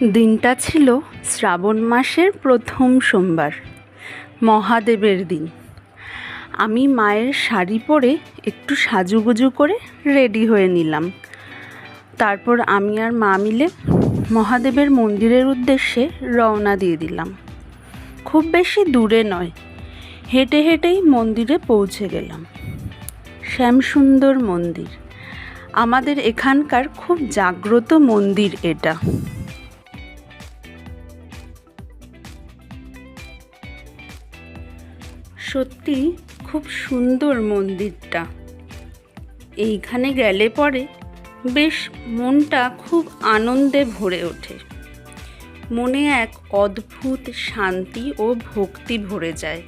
দিনটা ছিল শ্রাবণ মাসের প্রথম সোমবার, মহাদেবের দিন। আমি মায়ের শাড়ি পরে একটু সাজুগুজু করে রেডি হয়ে নিলাম। তারপর আমি আর মা মিলে মহাদেবের মন্দিরের উদ্দেশ্যে রওনা দিয়ে দিলাম। খুব বেশি দূরে নয়, হেঁটে হেঁটেই মন্দিরে পৌঁছে গেলাম। শ্যামসুন্দর মন্দির। আমাদের এখানকার খুব জাগ্রত মন্দির এটা। সত্যি খুব সুন্দর মন্দিরটা। এইখানে গেলে পরে বেশ মনটা খুব আনন্দে ভরে ওঠে। মনে এক অদ্ভুত শান্তি ও ভক্তি ভরে যায়।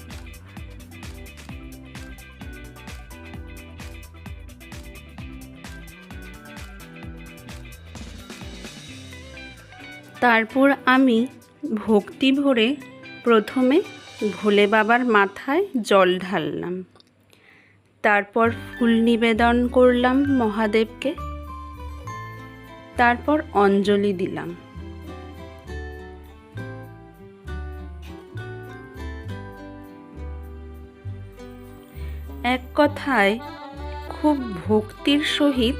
তারপর আমি ভক্তি ভরে প্রথমে ভোলে বাবার মাথায় জল ঢাললাম। তারপর ফুল নিবেদন করলাম মহাদেবকে। তারপর অঞ্জলি দিলাম। এক কথায়, খুব ভক্তির সহিত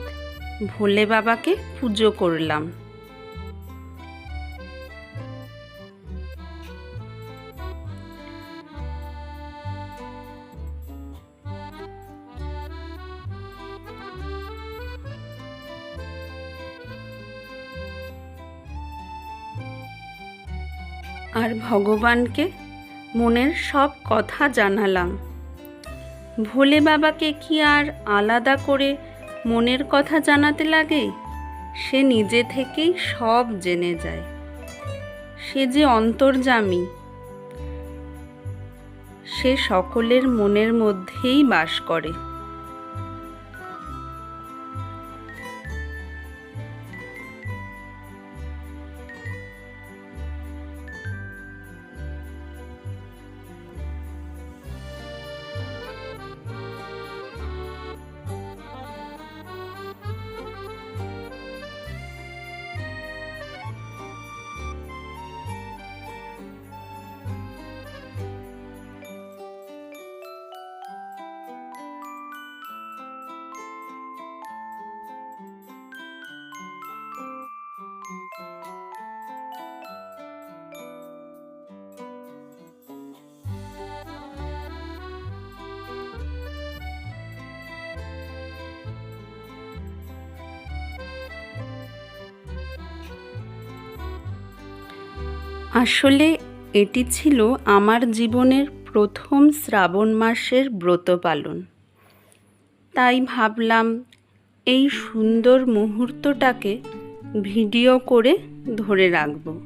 ভোলে বাবাকে পুজো করলাম। আর ভগবানকে মনের সব কথা জানালাম। ভোলে বাবাকে কি আর আলাদা করে মনের কথা জানাতে লাগে? সে নিজে থেকেই সব জেনে যায়। সে যে অন্তর্জামী সে সকলের মনের মধ্যেই বাস করে। আসলে এটি ছিল আমার জীবনের প্রথম শ্রাবণ মাসের ব্রত পালন। তাই ভাবলাম এই সুন্দর মুহূর্তটাকে ভিডিও করে ধরে রাখব।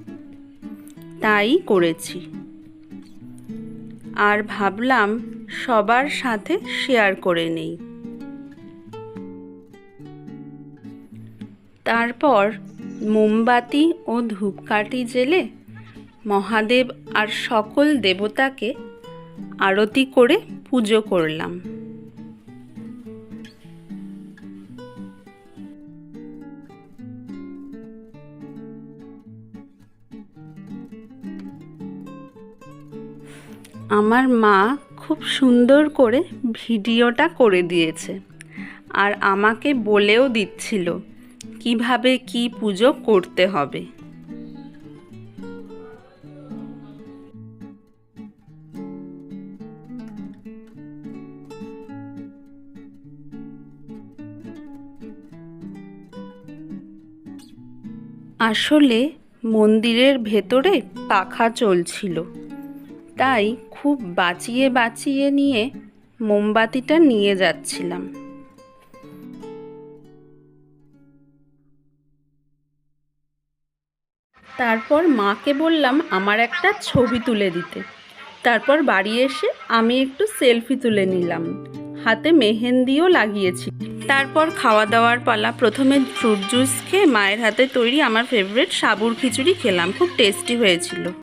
তাই করেছি। আর ভাবলাম সবার সাথে শেয়ার করে নেই। তারপর মোমবাতি ও ধূপকাঠি জেলে মহাদেব আর সকল দেবতাকে আরতি করে পুজো করলাম। আমার মা খুব সুন্দর করে ভিডিওটা করে দিয়েছে আর আমাকে বলেও দিচ্ছিল কীভাবে কি পুজো করতে হবে। আসলে মন্দিরের ভেতরে পাখা চলছিল। তাই খুব বাঁচিয়ে বাঁচিয়ে নিয়ে মোমবাতিটা নিয়ে যাচ্ছিলাম। তারপর মাকে বললাম আমার একটা ছবি তুলে দিতে। তারপর বাড়ি এসে আমি একটু সেলফি তুলে নিলাম। হাতে মেহেন্দিও লাগিয়েছি। তারপর খাওয়া দাওয়ার পালা। প্রথমে ফ্রুট জুস খেয়ে মায়ের হাতে তৈরি আমার ফেভারিট সাবুর খিচুড়ি খেলাম। খুব টেস্টি হয়েছিল।